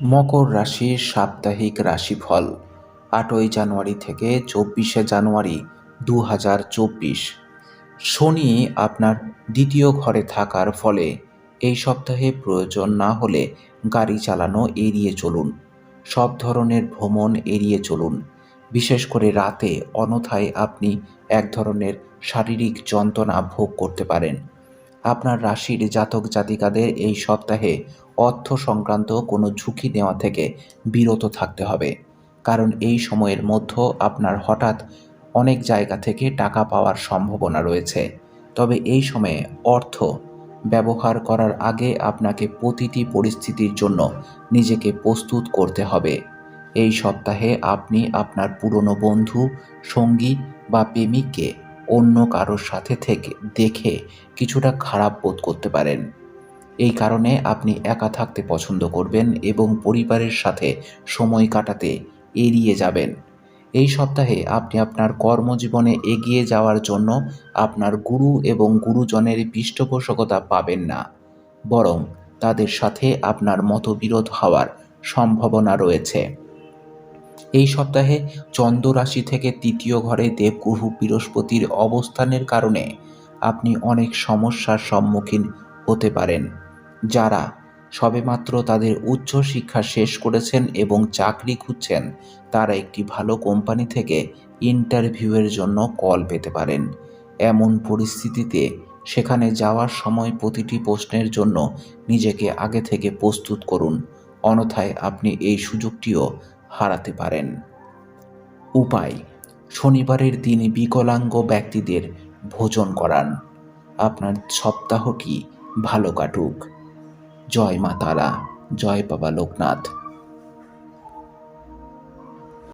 মকর রাশির সাপ্তাহিক রাশিফল, আটই জানুয়ারি থেকে চব্বিশে জানুয়ারি দু হাজার চব্বিশ। শনি আপনার দ্বিতীয় ঘরে থাকার ফলে এই সপ্তাহে প্রয়োজন না হলে গাড়ি চালানো এড়িয়ে চলুন, সব ধরনের ভ্রমণ এড়িয়ে চলুন। বিশেষ করে রাতে অনথায় আপনি এক ধরনের শারীরিক যন্ত্রণা ভোগ করতে পারেন। আপনার রাশির জাতক জাতিকাদের এই সপ্তাহে অর্থ সংক্রান্ত কোনো ঝুঁকি নেওয়া থেকে বিরত থাকতে হবে। কারণ এই সময়ের মধ্যে আপনার হঠাৎ অনেক জায়গা থেকে টাকা পাওয়ার সম্ভাবনা রয়েছে। তবে এই সময়ে অর্থ ব্যবহার করার আগে আপনাকে প্রতিটি পরিস্থিতির জন্য নিজেকে প্রস্তুত করতে হবে। এই সপ্তাহে আপনি আপনার পুরনো বন্ধু, সঙ্গী বা প্রেমিককে অন্য কারোর সাথে থেকে দেখে কিছুটা খারাপ বোধ করতে পারেন। এই কারণে আপনি একা থাকতে পছন্দ করবেন এবং পরিবারের সাথে সময় কাটাতে এড়িয়ে যাবেন। এই সপ্তাহে আপনি আপনার কর্মজীবনে এগিয়ে যাওয়ার জন্য আপনার গুরু এবং গুরুজনের পৃষ্ঠপোষকতা পাবেন না, বরং তাদের সাথে আপনার মতবিরোধ হওয়ার সম্ভাবনা রয়েছে। এই সপ্তাহে চন্দ্র রাশি থেকে তৃতীয় ঘরে দেবগুরু বৃহস্পতির অবস্থানের কারণে আপনি অনেক সমস্যার সম্মুখীন হতে পারেন। যারা সবেমাত্র তাদের উচ্চ শিক্ষা শেষ করেছেন এবং চাকরি খুঁজছেন, তারা একটি ভালো কোম্পানি থেকে ইন্টারভিউয়ের জন্য কল পেতে পারেন। এমন পরিস্থিতিতে সেখানে যাওয়ার সময় প্রতিটি প্রশ্নের জন্য নিজেকে আগে থেকে প্রস্তুত করুন, অন্যথায় আপনি এই সুযোগটিও হারাতে পারেন। উপায়, শনিবারের দিন বিকলাঙ্গ ব্যক্তিদের ভোজন করান। আপনার সপ্তাহটি ভালো কাটুক। জয় মা তারা জয় বাবা লোকনাথ।